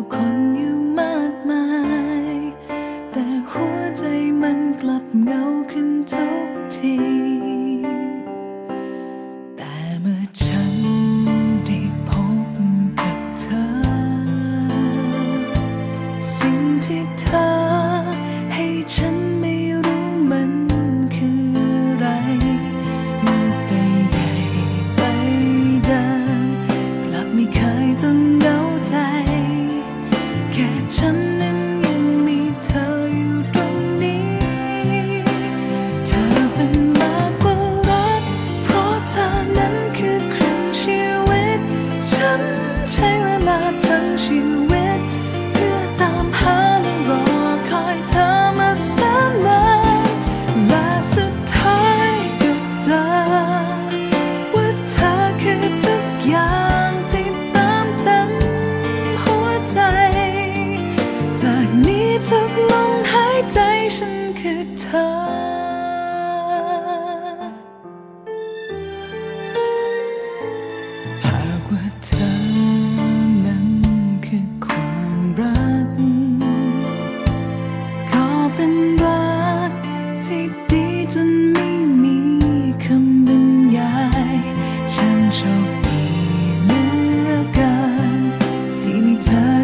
ผู้คนอยู่มากมาย แต่หัวใจมันกลับเงาขึ้นทุกที แต่เมื่อฉันได้พบกับเธอ สิ่งที่เธอ ว่าเธอคือทุกอย่างที่ติมเต็มหัวใจ จากนี้ทุกลมหายใจฉันคือเธอ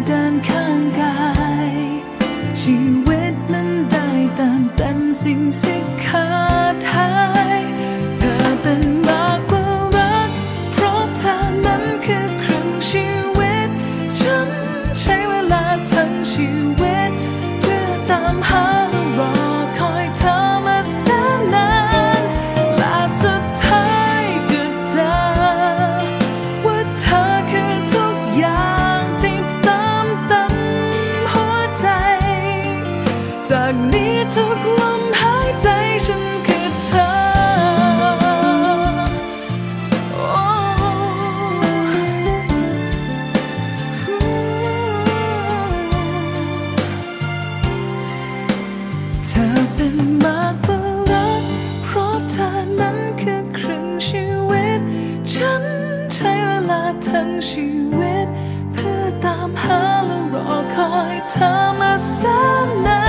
เดินข้างกาย ชีวิตมันได้ตามเต็มสิ่งที่ ชีวิต เพื่อตามหาและรอคอยเธอมาแสนนาน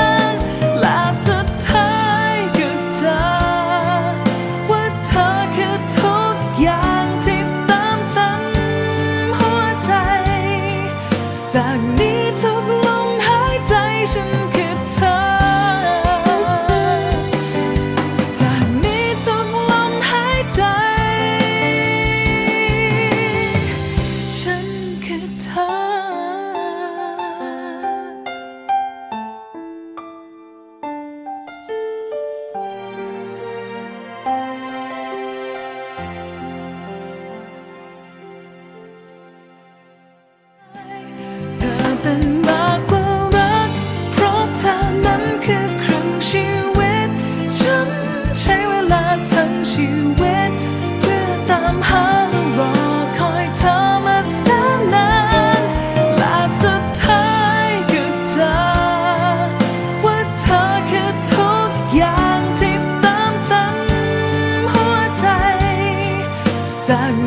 在。